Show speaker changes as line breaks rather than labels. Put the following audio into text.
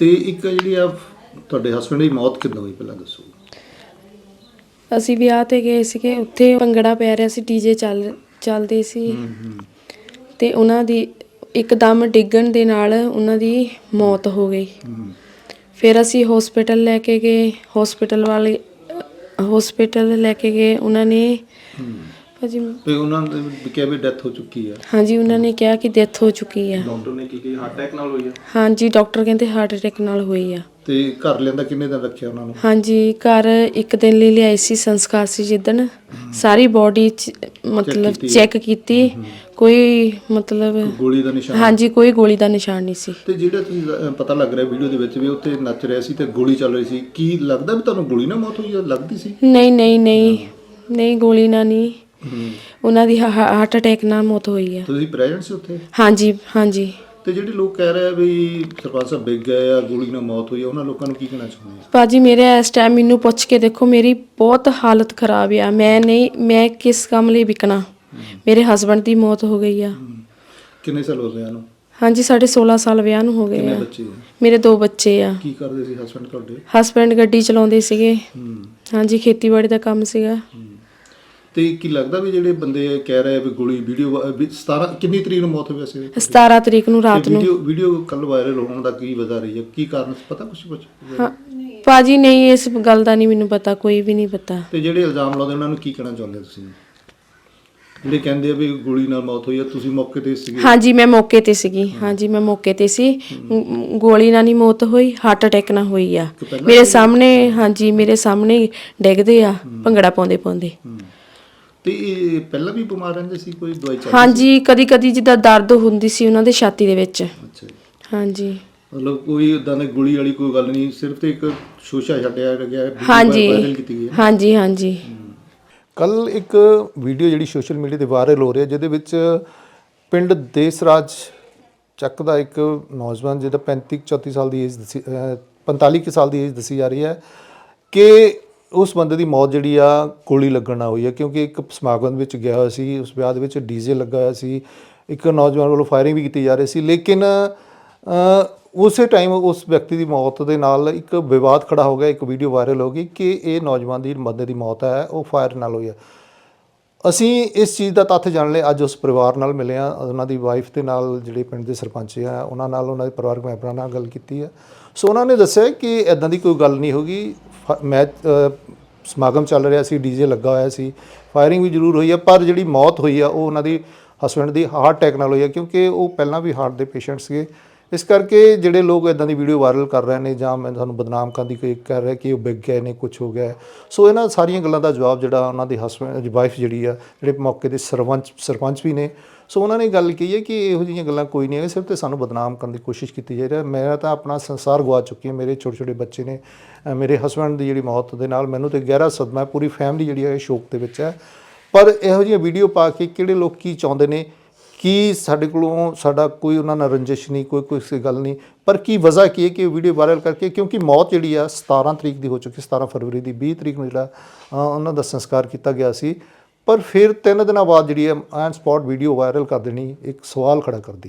ਤੇ ਇੱਕ ਜਿਹੜੀ ਆ ਤੁਹਾਡੇ ਹਸਬੰਡ ਦੀ ਮੌਤ ਕਿੱਦਾਂ ਹੋਈ ਪਹਿਲਾਂ ਦੱਸੋ।
ਅਸੀਂ ਵਿਆਹ ਤੇ ਗਏ ਸੀਗੇ ਉੱਥੇ ਭੰਗੜਾ ਪੈ ਰਿਹਾ ਸੀ ਡੀਜੇ ਚੱਲ ਚੱਲਦੇ ਸੀ।
ਹੂੰ ਹੂੰ।
ਤੇ ਉਹਨਾਂ ਦੀ ਇੱਕਦਮ ਡਿੱਗਣ ਦੇ ਨਾਲ ਉਹਨਾਂ ਦੀ ਮੌਤ ਹੋ ਗਈ।
ਹੂੰ।
ਫਿਰ ਅਸੀਂ ਹਸਪੀਟਲ ਲੈ ਕੇ ਗਏ ਹਸਪੀਟਲ ਵਾਲੇ ਹਸਪੀਟਲ ਲੈ ਕੇ ਗਏ ਉਹਨਾਂ ਨੇ
ਹੂੰ।
ਭਾਜੀ
ਤੇ ਉਹਨਾਂ ਵੀ ਕਿਹਾ ਵੀ ਡੈਥ ਹੋ ਚੁੱਕੀ ਆ।
ਹਾਂਜੀ ਉਹਨਾਂ ਨੇ ਕਿਹਾ ਕਿ ਡੈਥ ਹੋ ਚੁੱਕੀ ਆ।
ਡਾਕਟਰ ਨੇ ਕੀ ਕੀ ਹਾਰਟ ਅਟੈਕ ਨਾਲ ਹੋਈ ਆ?
ਹਾਂਜੀ ਡਾਕਟਰ ਕਹਿੰਦੇ ਹਾਰਟ ਅਟੈਕ ਨਾਲ ਹੋਈ ਆ।
ਤੇ ਘਰ ਲਿਆਂਦਾ ਕਿੰਨੇ ਦਿਨ ਰੱਖਿਆ ਉਹਨਾਂ ਨੂੰ?
ਹਾਂਜੀ ਘਰ ਇੱਕ ਦਿਨ ਲਈ ਲਿਆਈ ਸੀ ਸੰਸਕਾਰ ਸੀ ਜਿੱਦਣ। ਸਾਰੀ ਬਾਡੀ ਮਤਲਬ
ਕੀਤੀ।
ਚੈੱਕ ਕੀਤੀ। ਕੋਈ ਮਤਲਬ
ਗੋਲੀ ਦਾ ਨਿਸ਼ਾਨ?
ਹਾਂਜੀ ਕੋਈ ਗੋਲੀ ਦਾ ਨਿਸ਼ਾਨ ਨਹੀਂ ਸੀ।
ਤੇ ਜਿਹੜਾ ਤੁਸੀਂ ਪਤਾ ਲੱਗ ਰਿਹਾ ਵੀਡੀਓ ਦੇ ਵਿੱਚ ਵੀ ਉੱਥੇ ਨੱਚ ਰਿਹਾ ਸੀ ਤੇ ਗੋਲੀ ਚੱਲ ਰਹੀ ਸੀ। ਕੀ ਲੱਗਦਾ ਵੀ ਤੁਹਾਨੂੰ ਗੋਲੀ ਨਾਲ ਮੌਤ ਹੋਈ ਆ? ਲੱਗਦੀ ਸੀ?
ਨਹੀਂ ਨਹੀਂ ਨਹੀਂ। ਨਹੀਂ ਗੋਲੀ ਨਾਲ ਨਹੀਂ। ਉਹਨਾਂ ਦੀ ਹਾਰਟ ਅਟੈਕ ਨਾਲ ਮੌਤ ਹੋਈ ਆ।
ਤੁਸੀਂ ਪ੍ਰੈਜ਼ੈਂਟ ਸੀ ਉੱਥੇ?
ਹਾਂਜੀ ਹਾਂਜੀ।
ਤੇ ਜਿਹੜੇ ਲੋਕ ਕਹਿ ਰਹੇ ਆ ਵੀ ਸਰਪੰਚ ਸਾਹਿਬ ਡਿੱਗ ਗਏ ਆ ਗੋਲੀ ਨਾਲ ਮੌਤ ਹੋਈ ਆ ਉਹਨਾਂ ਲੋਕਾਂ ਨੂੰ ਕੀ ਕਹਿਣਾ ਚਾਹੁੰਦੇ ਆ?
ਬਾਜੀ ਮੇਰੇ ਇਸ ਟਾਈਮ ਮੈਨੂੰ ਪੁੱਛ ਕੇ ਦੇਖੋ ਮੇਰੀ ਬਹੁਤ ਹਾਲਤ ਖਰਾਬ ਆ। ਮੈਂ ਨਹੀਂ ਮੈਂ ਕਿਸ ਕੰਮ ਲਈ ਵਿਕਣਾ? ਮੇਰੇ ਹਸਬੰਡ ਦੀ ਮੌਤ ਹੋ ਗਈ ਆ।
ਕਿੰਨੇ ਸਾਲ ਹੋ ਗਏ ਇਹਨੂੰ
ਹਾਂਜੀ ਸਾਡੇ 16 ਸਾਲ ਵਿਆਹ ਨੂੰ ਹੋ ਗਏ
ਕਿੰਨੇ
ਆ।
ਬੱਚੇ ਆ?
ਮੇਰੇ ਦੋ ਬੱਚੇ ਆ।
ਕੀ ਕਰਦੇ ਸੀ ਹਸਬੰਡ ਤੁਹਾਡੇ?
ਹਸਬੰਡ ਗੱਡੀ ਚਲਾਉਂਦੇ ਸੀਗੇ। ਹਾਂਜੀ ਖੇਤੀਬਾੜੀ ਦਾ ਕੰਮ ਸੀਗਾ।
ਤੇ ਕੀ ਲੱਗਦਾ ਵੀ ਜਿਹੜੇ ਬੰਦੇ ਕਹਿ ਰਹੇ ਆ ਵੀ ਗੋਲੀ ਵੀਡੀਓ 17 ਕਿੰਨੀ ਤਰੀਕ ਨੂੰ ਮੌਤ ਹੋਈ ਵੈਸੇ?
17 ਤਰੀਕ ਨੂੰ ਰਾਤ ਨੂੰ।
ਵੀਡੀਓ ਵੀਡੀਓ ਕੱਲ ਵਾਇਰਲ ਹੋਣ ਦਾ ਕੀ ਵਜ੍ਹਾ ਰਹੀ ਹੈ? ਕੀ ਕਾਰਨ ਸੀ? ਪਤਾ ਕੁਝ ਕੁਝ
ਹਾਂ ਬਾਜੀ ਨਹੀਂ ਇਸ ਗੱਲ ਦਾ ਨਹੀਂ ਮੈਨੂੰ ਪਤਾ ਕੋਈ ਵੀ ਨਹੀਂ ਪਤਾ।
ਤੇ ਜਿਹੜੇ ਇਲਜ਼ਾਮ ਲਾਉਂਦੇ ਉਹਨਾਂ ਨੂੰ ਕੀ ਕਹਿਣਾ ਚਾਹੁੰਦੇ ਹੋ ਤੁਸੀਂ? ਜਿਹੜੇ ਕਹਿੰਦੇ ਆ ਵੀ ਗੋਲੀ ਨਾਲ ਮੌਤ ਹੋਈ ਆ ਤੁਸੀਂ ਮੌਕੇ ਤੇ ਸੀਗੇ?
ਹਾਂਜੀ ਮੈਂ ਮੌਕੇ ਤੇ ਸੀਗੀ। ਹਾਂਜੀ ਮੈਂ ਮੌਕੇ ਤੇ ਸੀ। ਗੋਲੀ ਨਾਲ ਨਹੀਂ ਮੌਤ ਹੋਈ ਹਾਰਟ ਅਟੈਕ ਨਾਲ ਹੋਈ ਆ। ਮੇਰੇ ਸਾਹਮਣੇ ਹਾਂਜੀ ਮੇਰੇ ਸਾਹਮਣੇ ਡਿੱਗਦੇ ਆ ਭੰਗੜਾ ਪਾਉਂਦੇ ਪਾਉਂਦੇ।
ਤੇ ਇਹ ਪਹਿਲਾਂ ਵੀ ਬਿਮਾਰ ਰਹਿੰਦੇ ਸੀ ਕੋਈ ਦਵਾਈ ਚੱਲਦੀ
ਹਾਂਜੀ ਕਦੀ ਕਦੀ ਜਿੱਦਾਂ ਦਰਦ ਹੁੰਦੀ ਸੀ ਉਹਨਾਂ ਦੇ ਛਾਤੀ ਦੇ ਵਿੱਚ।
ਅੱਛਾ ਜੀ।
ਹਾਂਜੀ।
ਮਤਲਬ ਕੋਈ ਉਦਾਂ ਦੀ ਗੋਲੀ ਵਾਲੀ ਕੋਈ ਗੱਲ ਨਹੀਂ ਸਿਰਫ ਤੇ ਇੱਕ ਸ਼ੋਸ਼ਾ ਛੱਡਿਆ ਗਿਆ video
ਹਾਂਜੀ।
viral ਕੀਤੀ ਗਈ ਹੈ।
ਹਾਂਜੀ ਹਾਂਜੀ।
ਕੱਲ ਇੱਕ ਵੀਡੀਓ ਜਿਹੜੀ ਸੋਸ਼ਲ ਮੀਡੀਆ ਤੇ ਵਾਇਰਲ ਹੋ ਰਹੀ ਹੈ ਜਿਹਦੇ ਵਿੱਚ ਪਿੰਡ ਦੇਸਰਾਜ ਚੱਕ ਦਾ ਇੱਕ ਨੌਜਵਾਨ ਜਿਹਦਾ 35 34 ਸਾਲ ਦੀ ਏਜ ਦੱਸੀ ਅਹ 45 ਕੁ ਸਾਲ ਦੀ ਏਜ ਦੱਸੀ ਜਾ ਰਹੀ ਹੈ ਕਿ ਉਸ ਬੰਦੇ ਦੀ ਮੌਤ ਜਿਹੜੀ ਆ ਗੋਲੀ ਲੱਗਣ ਨਾਲ ਹੋਈ ਹੈ ਕਿਉਂਕਿ ਇੱਕ ਸਮਾਗਮ ਵਿੱਚ ਗਿਆ ਹੋਇਆ ਸੀ, ਉਸ ਵਿਆਹ ਦੇ ਵਿੱਚ ਡੀਜੇ ਲੱਗਾ ਹੋਇਆ ਸੀ, ਇੱਕ ਨੌਜਵਾਨ ਵੱਲੋਂ ਫਾਇਰਿੰਗ ਵੀ ਕੀਤੀ ਜਾ ਰਹੀ ਸੀ, ਲੇਕਿਨ ਉਸੇ ਟਾਈਮ ਉਸ ਵਿਅਕਤੀ ਦੀ ਮੌਤ ਦੇ ਨਾਲ ਇੱਕ ਵਿਵਾਦ ਖੜਾ ਹੋ ਗਿਆ, ਇੱਕ ਵੀਡੀਓ ਵਾਇਰਲ ਹੋ ਗਈ ਕਿ ਇਹ ਨੌਜਵਾਨ ਦੀ ਬੰਦੇ ਦੀ ਮੌਤ ਹੈ, ਉਹ ਫਾਇਰ ਨਾਲ ਹੋਈ ਹੈ ਅਸੀਂ ਇਸ ਚੀਜ਼ ਦਾ ਤੱਥ ਜਾਣ ਲਈ ਅੱਜ ਉਸ ਪਰਿਵਾਰ ਨਾਲ ਮਿਲੇ ਆ, ਉਹਨਾਂ ਦੀ ਵਾਈਫ ਦੇ ਨਾਲ ਜਿਹੜੇ ਪਿੰਡ ਦੇ ਸਰਪੰਚ ਆ, ਉਹਨਾਂ ਨਾਲ ਉਹਨਾਂ ਦੇ ਪਰਿਵਾਰਕ ਮੈਂਬਰਾਂ ਨਾਲ ਗੱਲ ਕੀਤੀ ਹੈ ਸੋ ਉਹਨਾਂ ਨੇ ਦੱਸਿਆ ਕਿ ਐਦਾਂ ਦੀ ਕੋਈ ਗੱਲ ਨਹੀਂ ਹੋਗੀ ਮੈਚ ਸਮਾਗਮ ਚੱਲ ਰਿਹਾ ਸੀ, ਡੀਜੇ ਲੱਗਾ ਹੋਇਆ ਸੀ। ਫਾਇਰਿੰਗ ਵੀ ਜ਼ਰੂਰ ਹੋਈ ਹੈ ਪਰ ਜਿਹੜੀ ਮੌਤ ਹੋਈ ਆ, ਉਹ ਉਹਨਾਂ ਦੀ ਹਸਬੰਡ ਦੀ ਹਾਰਟ ਅਟੈਕ ਨਾਲ ਹੋਈ ਹੈ ਕਿਉਂਕਿ ਉਹ ਪਹਿਲਾਂ ਵੀ ਹਾਰਟ ਦੇ ਪੇਸ਼ੈਂਟ ਸੀਗੇ। ਇਸ ਕਰਕੇ ਜਿਹੜੇ ਲੋਕ ਇਦਾਂ ਦੀ ਵੀਡੀਓ ਵਾਇਰਲ ਕਰ ਰਹੇ ਨੇ ਜਾਂ ਮੈਂ ਤੁਹਾਨੂੰ ਬਦਨਾਮ ਕਰਨ ਦੀ ਕੋਈ ਕਰ ਰਿਹਾ ਕਿ ਉਹ ਵਿਗ ਗਏ ਨੇ ਕੁਝ ਹੋ ਗਿਆ ਸੋ ਇਹਨਾਂ ਸਾਰੀਆਂ ਗੱਲਾਂ ਦਾ ਜਵਾਬ ਜਿਹੜਾ ਉਹਨਾਂ ਦੀ ਹਸਬੰਡ ਵਾਈਫ ਜਿਹੜੀ ਆ, ਜਿਹੜੇ ਮੌਕੇ ਦੇ ਸਰਪੰਚ ਸਰਪੰਚ ਵੀ ਨੇ। ਸੋ ਉਹਨਾਂ ਨੇ ਗੱਲ ਕਹੀ ਹੈ ਕਿ ਇਹੋ ਜਿਹੀਆਂ ਗੱਲਾਂ ਕੋਈ ਨਹੀਂ ਹੈ ਸਿਰਫ ਤੇ ਸਾਨੂੰ ਬਦਨਾਮ ਕਰਨ ਦੀ ਕੋਸ਼ਿਸ਼ ਕੀਤੀ ਜਾ ਰਹੀ ਹੈ। ਮੇਰਾ ਤਾਂ ਆਪਣਾ ਸੰਸਾਰ ਗਵਾ ਚੁੱਕੀ ਹੈ, ਮੇਰੇ ਛੋਟੇ ਛੋਟੇ ਬੱਚੇ ਨੇ ਮੇਰੇ ਹਸਬੰਡ ਦੀ ਜਿਹੜੀ ਮੌਤ ਦੇ ਨਾਲ ਮੈਨੂੰ ਤੇ ਗਹਿਰਾ ਸਦਮਾ ਹੈ, ਪੂਰੀ ਫੈਮਿਲੀ ਜਿਹੜੀ ਹੈ ਇਹ ਸ਼ੋਕ ਦੇ ਵਿੱਚ ਹੈ। ਪਰ ਇਹੋ ਜਿਹੀਆਂ ਵੀਡੀਓ ਪਾ ਕੇ ਕਿਹੜੇ ਲੋਕ ਕੀ ਚਾਹੁੰਦੇ ਨੇ ਕੀ ਸਾਡੇ ਕੋਲੋਂ ਸਾਡਾ ਕੋਈ ਉਹਨਾਂ ਨਾਲ ਰੰਜਿਸ਼ ਨਹੀਂ, ਕੋਈ ਕੋਈ ਗੱਲ ਨਹੀਂ। ਪਰ ਕੀ ਵਜ੍ਹਾ ਕੀ ਹੈ ਕਿ ਵੀਡੀਓ ਵਾਇਰਲ ਕਰਕੇ? ਕਿਉਂਕਿ ਮੌਤ ਜਿਹੜੀ ਆ 17 ਤਰੀਕ ਦੀ ਹੋ ਚੁੱਕੀ 17 ਫਰਵਰੀ ਦੀ 20 ਤਰੀਕ ਨੂੰ ਜਿਹੜਾ ਉਹਨਾਂ ਦਾ ਸੰਸਕਾਰ ਕੀਤਾ ਗਿਆ ਸੀ। ਪਰ ਫਿਰ ਤਿੰਨ ਦਿਨਾਂ ਬਾਅਦ ਜਿਹੜੀ ਹੈ, ਐਨ ਸਪੌਟ ਵੀਡੀਓ ਵਾਇਰਲ ਕਰ ਦੇਣੀ, ਇੱਕ ਸਵਾਲ ਖੜਾ ਕਰਦੀ ਹੈ।